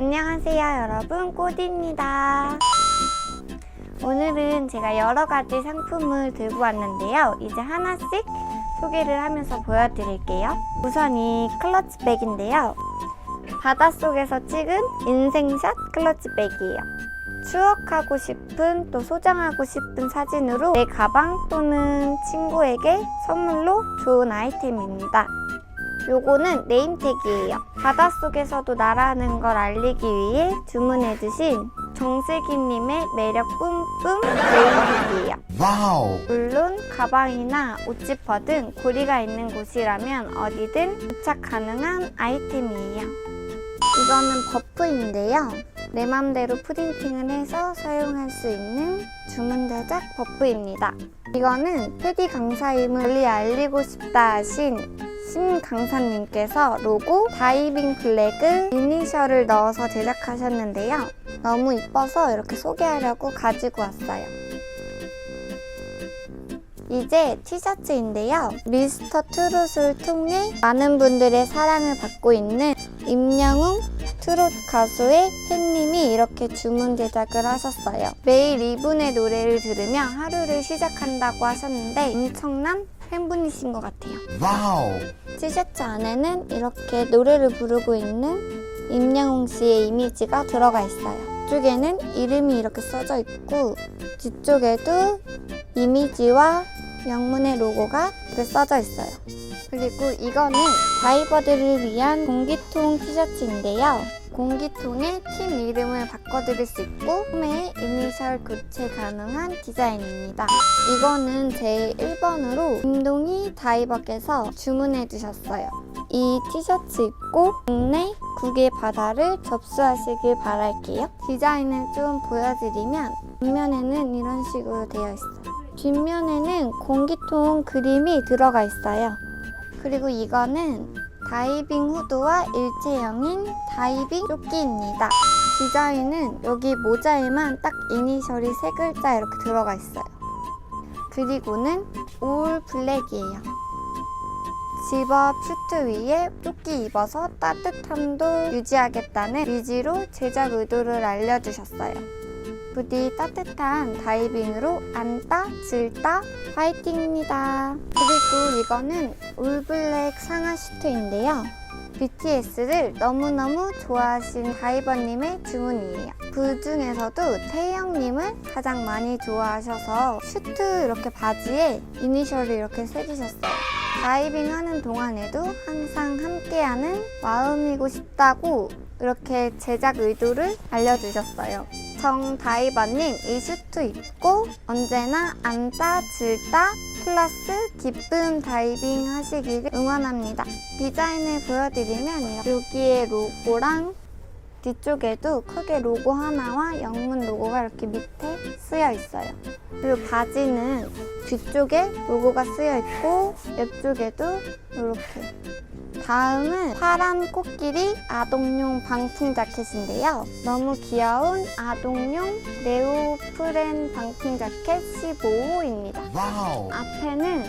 안녕하세요 여러분. 꼬디입니다. 오늘은 제가 여러 가지 상품을 들고 왔는데요. 이제 하나씩 소개를 하면서 보여드릴게요. 우선 이 클러치백인데요. 바닷속에서 찍은 인생샷 클러치백이에요. 추억하고 싶은 또 소장하고 싶은 사진으로 내 가방 또는 친구에게 선물로 좋은 아이템입니다 요거는 네임택이에요. 바닷속에서도 날아가는 걸 알리기 위해 주문해 주신 정슬기님의 매력 뿜뿜 네임택이에요. 와우. 물론 가방이나 옷지퍼 등 고리가 있는 곳이라면 어디든 부착 가능한 아이템이에요. 이거는 버프인데요. 내 맘대로 프린팅을 해서 사용할 수 있는 주문 제작 버프입니다. 이거는 패디 강사임을 널리 알리고 싶다 하신 심 강사님께서 로고 다이빙 플래그 이니셜을 넣어서 제작하셨는데요. 너무 이뻐서 이렇게 소개하려고 가지고 왔어요. 이제 티셔츠인데요. 미스터 트롯을 통해 많은 분들의 사랑을 받고 있는 임영웅 트롯 가수의 팬님이 이렇게 주문 제작을 하셨어요. 매일 이분의 노래를 들으며 하루를 시작한다고 하셨는데 엄청난 팬분이신 것 같아요. 와우. 티셔츠 안에는 이렇게 노래를 부르고 있는 임영웅 씨의 이미지가 들어가 있어요. 이쪽에는 이름이 이렇게 써져 있고 뒤쪽에도 이미지와 영문의 로고가 이렇게 써져 있어요. 그리고 이거는 다이버들을 위한 공기통 티셔츠인데요. 공기통에 팀 이름을 바꿔드릴 수 있고 홈에 이니셜 교체 가능한 디자인입니다. 이거는 제 1번으로 김동희 다이버께서 주문해 주셨어요. 이 티셔츠 입고 국내 국외 바다를 접수하시길 바랄게요. 디자인을 좀 보여드리면 뒷면에는 이런 식으로 되어 있어요. 뒷면에는 공기통 그림이 들어가 있어요. 그리고 이거는 다이빙 후드와 일체형인 다이빙 조끼입니다. 디자인은 여기 모자에만 딱 이니셜이 세 글자 이렇게 들어가 있어요. 그리고는 올 블랙이에요. 집업 슈트 위에 조끼 입어서 따뜻함도 유지하겠다는 의지로 제작 의도를 알려주셨어요. 부디 따뜻한 다이빙으로 안따, 질따, 화이팅입니다. 그리고 이거는 올블랙 상하 슈트인데요. BTS를 너무너무 좋아하신 다이버님의 주문이에요. 그 중에서도 태영님을 가장 많이 좋아하셔서 슈트 이렇게 바지에 이니셜을 이렇게 새기셨어요. 다이빙 하는 동안에도 항상 함께하는 마음이고 싶다고 이렇게 제작 의도를 알려주셨어요. 정다이버님 이 슈트 입고 언제나 앉다 질다 플러스 기쁨 다이빙 하시기를 응원합니다. 디자인을 보여드리면 여기에 로고랑 뒤쪽에도 크게 로고 하나와 영문 로고가 이렇게 밑에 쓰여 있어요. 그리고 바지는 뒤쪽에 로고가 쓰여 있고 옆쪽에도 이렇게 다음은 파란 코끼리 아동용 방풍 자켓인데요. 너무 귀여운 아동용 네오프렌 방풍 자켓 15호입니다. 와우. 앞에는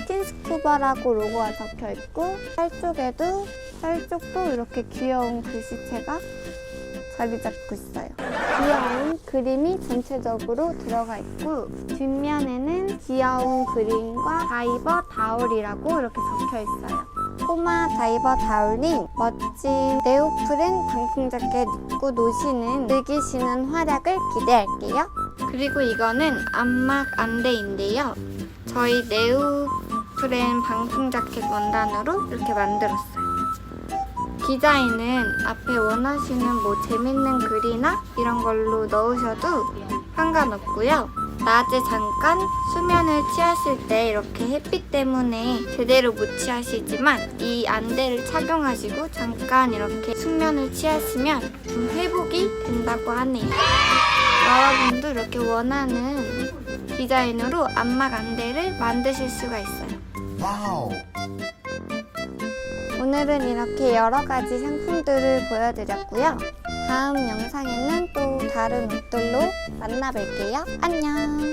스킨스쿠버라고 로고가 적혀 있고 팔 쪽에도 팔 쪽도 이렇게 귀여운 글씨체가 자리 잡고 있어요. 귀여운 그림이 전체적으로 들어가 있고 뒷면에는 귀여운 그림과 다이버 다울이라고 이렇게 적혀 있어요. 꼬마 다이버 다울님 멋진 네오프렌 방풍 자켓 입고 노시는 즐기시는 활약을 기대할게요. 그리고 이거는 안막 안대인데요. 저희 네오프렌 방풍 자켓 원단으로 이렇게 만들었어요. 디자인은 앞에 원하시는 뭐 재밌는 글이나 이런 걸로 넣으셔도 상관없고요. 낮에 잠깐 수면을 취하실 때 이렇게 햇빛 때문에 제대로 못 취하시지만 이 안대를 착용하시고 잠깐 이렇게 숙면을 취하시면 좀 회복이 된다고 하네요. 여러분도 이렇게 원하는 디자인으로 안막 안대를 만드실 수가 있어요. 와우. 오늘은 이렇게 여러 가지 상품들을 보여드렸고요. 다음 영상에는 또 다른 옷들로 만나뵐게요. 안녕!